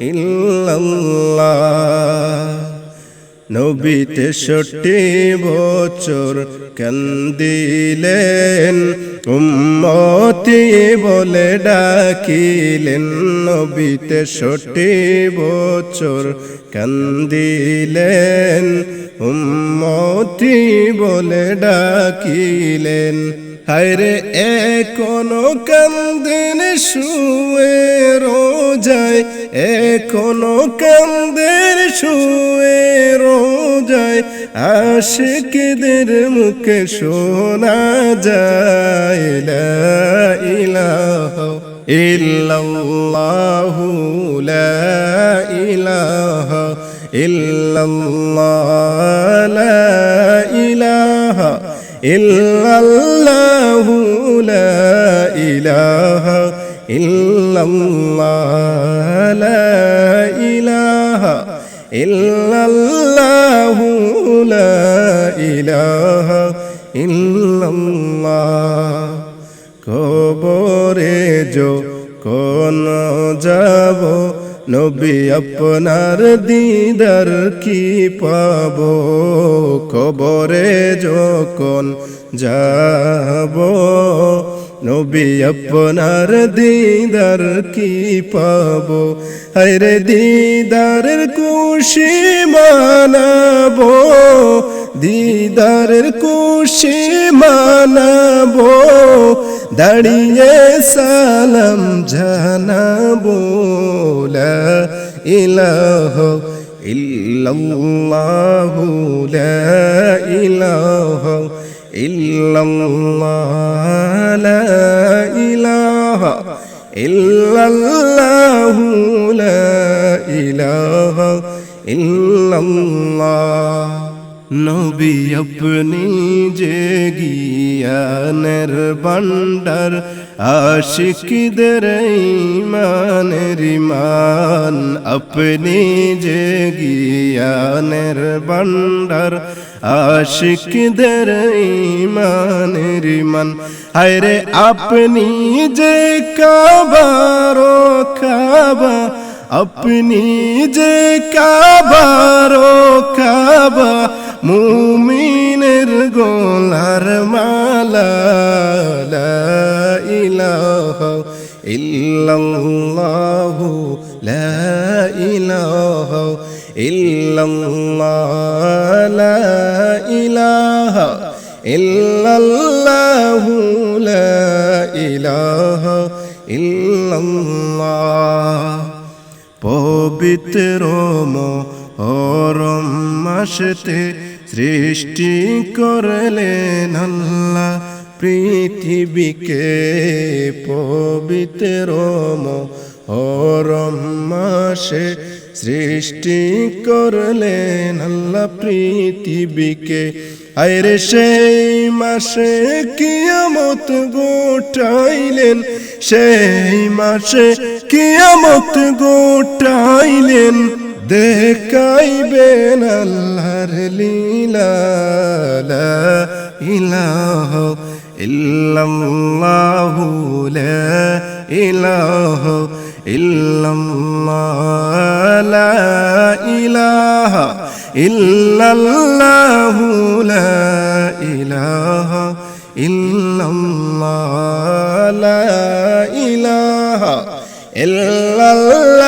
ইল্লাল্লাহ। নবী তেষট্টি বছর কেন্দিলেন, উম্মতি বলে ডাকিলেন। নবী তেষট্টি বছর কেন্দিলেন, উম্মতি বলে ডাকিলেন। হায়রে এখনও কান্দেন শুয়ে রোজায়, এখনও কান্দের শুয়ে রোজায়, আশিকদের মুখে শোনা যায়, লা ইলাহা ইল্লাল্লাহু, লা ইলাহা ইল্লাল্লাহ। ইল্লাল্লাহু লা ইলাহা ইল্লাল্লাহ লা ইলাহা ইল্লাল্লাহু লা ইলাহা ইল্লাল্লাহ। কবরে যো কোন যাব নবী আপনার দিদার কি পাব? কবরে যখন যাব, নবী আপনার দিদার কি পাব? হরে দিদারের খুশি মানাবো, দিদারের খুশি মানাবো। দাঁড়িয়ে সালাম জানাব লা ইলাহা ইল্লাল্লাহু লা ইলাহা ইল্লাল্লাহ লা ইলাহা ইল্লাল্লাহু লা ইলাহা নবী আপনি যে গিয়ানের বান্ডার আশিকদের ইমানের ইমান আপনি যে গিয়ানের বান্ডার আশিকদের ইমানের ইমান হায়রে আপনি যে কাবার কাবা, আপনি যে কাবার কাবা মুমিনের গোলার মালা ইলাহা ইল্লাল্লাহু, লা ইলাহা ইল্লাল্লাহ, লা ইলাহা ইল্লাল্লাহু, লা ইলাহা ইল্লাল্লাহ। পবিত্র মহরম মাসতে সৃষ্টি করলেন আল্লাহ পৃথিবীকে পবিত্র মাসে সৃষ্টি করলেন আল্লাহ পৃথিবীকে। আরে সেই মাসে কিয়ামত গোটাইলেন, সেই মাসে কিয়ামত গোটাইলেন। দেখাইবেন আল্লাহর লীলা লা ইলাহা ইল্লাল্লাহু লা ইলাহা ইল্লাল্লাহ লা ইলাহা ইল্লাল্লাহু লা ইলাহা ইল্লাল্লাহ লা ইলাহা ইল্লাল্লাহু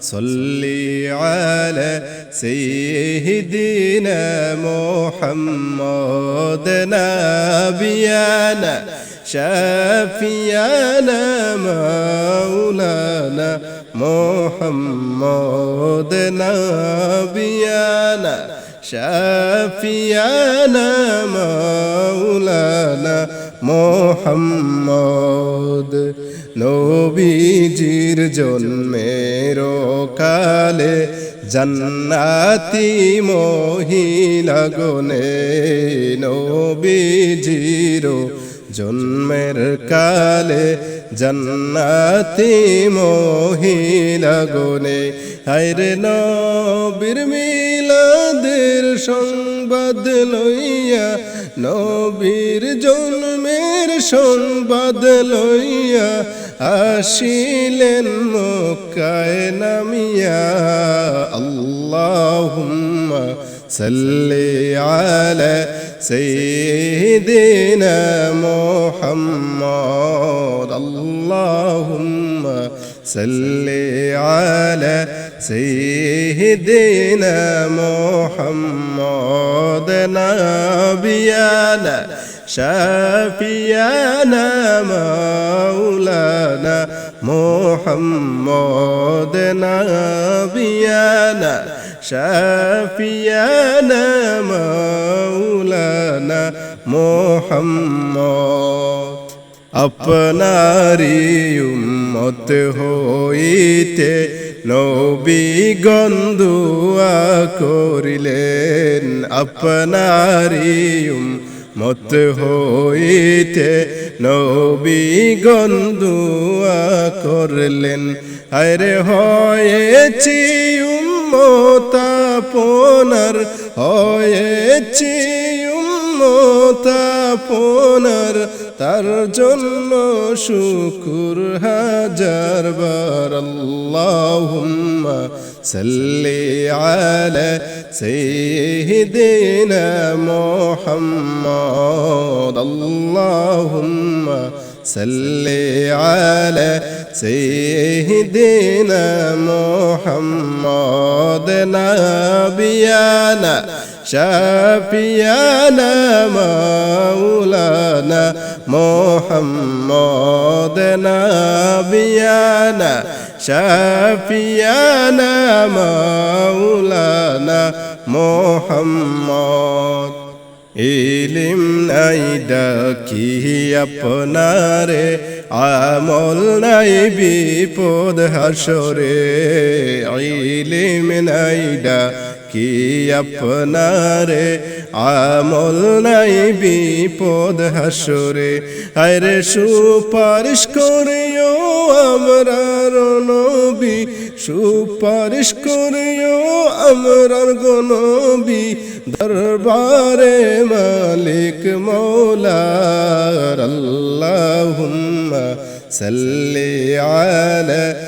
صلي على سيدنا محمد نبينا شافينا مولانا محمد نبينا شافينا مولانا محمد نبي جي নবীজির জন্মের কালে জান্নাতি মহিলা গনে নবীজির জন্মের কালে জান্নাতি মহিলা গনে। হায়রে নবীর মিলাদের সংবাদ লইয়া, নবীর জন্মের সংবাদ লইয়া আসিলেন মক্কায় নামিয়া আল্লাহুম্মা সাল্লি আলা সাইয়্যিদিনা মুহাম্মদ আল্লাহুম্মা সাল্লি আলা সাইয়্যিদিনা মুহাম্মদ নাবিয়ানা شافينا مولانا محمد نبينا شافينا مولانا محمد আপনারি উম্মত হইতে নবী গন্ধুয়া করিলেন আপনারি উম্মত হইতে নবী গন্ধুয়া করলেন। আরে হয়েছি উম্মতা পোনার হয়েছি উম্মতা পোনার তার জন্য শুকুর হাজার বার আল্লাহুম্মা সাল্লি আলা সাইয়্যিদিনা মুহাম্মদ, আল্লাহুম্মা সাল্লি আলা সাইয়্যিদিনা মুহাম্মদ, নাবিয়ানা শাফিয়ানা মাওলানা মোহাম্মদ নাবিয়ানা শাফিয়ানা মাওলানা মোহাম্মদ ইলিম নাই ডাকি আপনারে, আমল নাই বিপদ হাসরে। ইলিম নাই ডাকি আপনারে? আমল নাই বিপদ হাসরে। আরে সুপারিশ করিও আমরার নবী সুপারিশ করিও আমরার গনবী দরবারে মালিক মৌলার আল্লাহুম্মা সাল্লি আলা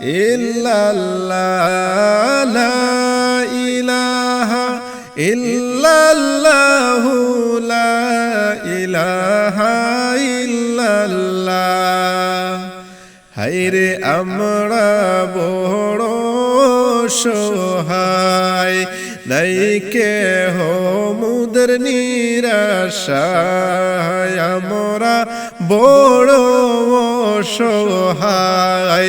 ইল্লাল্লাহ, লা ইলাহা লা ইলাহা আমরা বড় সোহাই, নাই কে হো মুদর নিরাশায়, আমরা বড় সোহাই।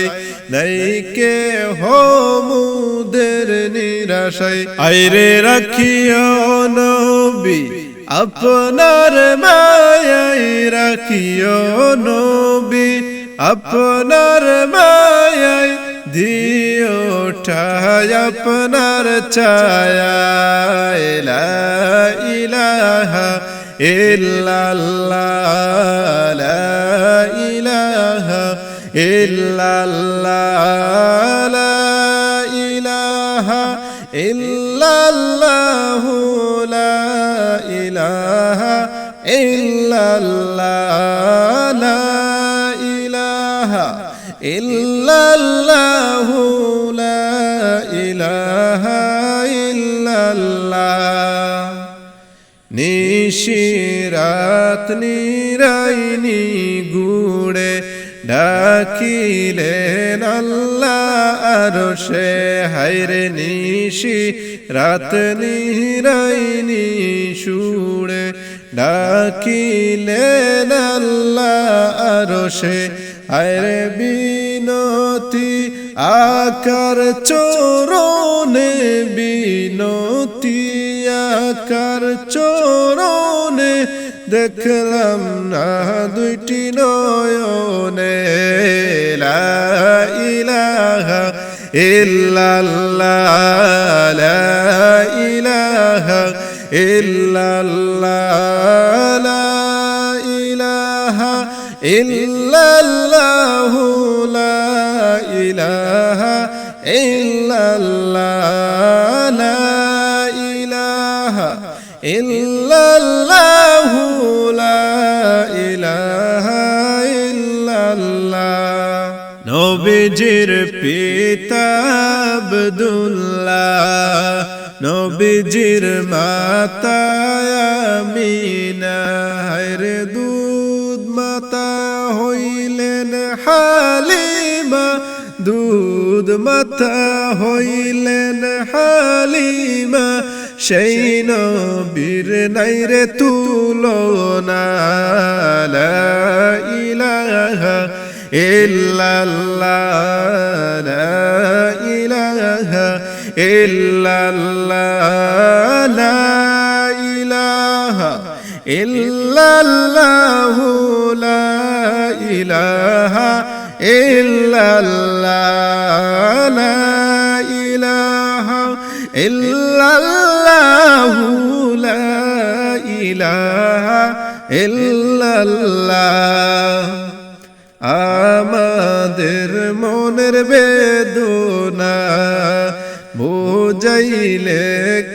নাই কে হো মুদের নিরাশায়। আইরে রাখিও নবী আপনার মায়াই রাখিও নবী আপনার মায়াই দিও ঠায় আপনার ছায়া লা ইলাহা ইল্লাল্লাহ লা ইলাহা ইল্লাল্লাহ, লা ইলাহা ইল্লাল্লাহ, লা ইলাহা ইল্লাল্লাহ, লা ইলাহা ইল্লাল্লাহ, লা ইলাহা নিশিরাত নিরাইনি গুড়ে ডাকিলেন আল্লাহ আর সে হাইরে নিশি, রাত নিরাইনি সুড়ে ডাকিলেন আল্লাহ আর সে হায়রে বিনতি, আকার চোরনে বিনতি, আকার চোরনে দেখলাম না দুইটি নয়নে লা ইলাহা ইল্লাল্লাহ, লা ইলাহা ইল্লাল্লাহ, লা ইলাহা ইল্লাল্লাহ, লা ইলাহা আব্দুল্লাহ, নবীজির মাতা আমিনা রে দুধ মাতা হইলেন হালিমা, দুধ মাতা হইলেন হালিমা, সেই নবীর নাই রে তুলনা ইলাহা ইল্লাল্লাহ ইল্লাল্লাহ ইলাহা ইল্লাল্লাহ লা ইলাহা ইল্লাল্লাহ লা ইলাহা ইল্লাল্লাহ ইলাহা ইল্লাল্লাহ। আমাদের মনের বেদনা বুঝাইলে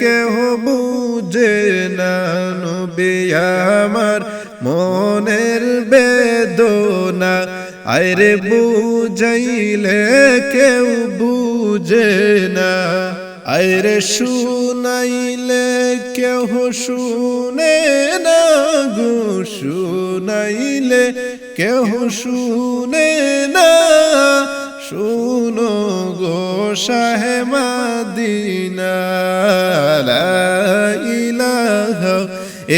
কেহ বুঝে না নবী মনের বেদনা। আরে বুঝাইলে কেউ বুঝে না। আরে শুনাইলে কেহ শুনে না গো। শুনাইলে কেহ শুনে না। শুনো শাহে মাদিনা লা ইলাহা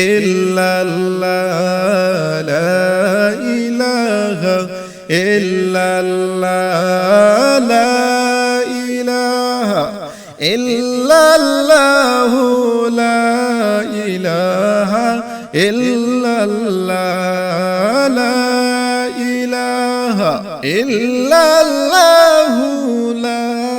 ইল্লাল্লাহ লা ইলাহা ইল্লাল্লাহ লা ইলাহা ইল্লাল্লাহ লা ইলাহা ইল্লাল্লাহ লা ইলাহা ইল্লাল্লাহ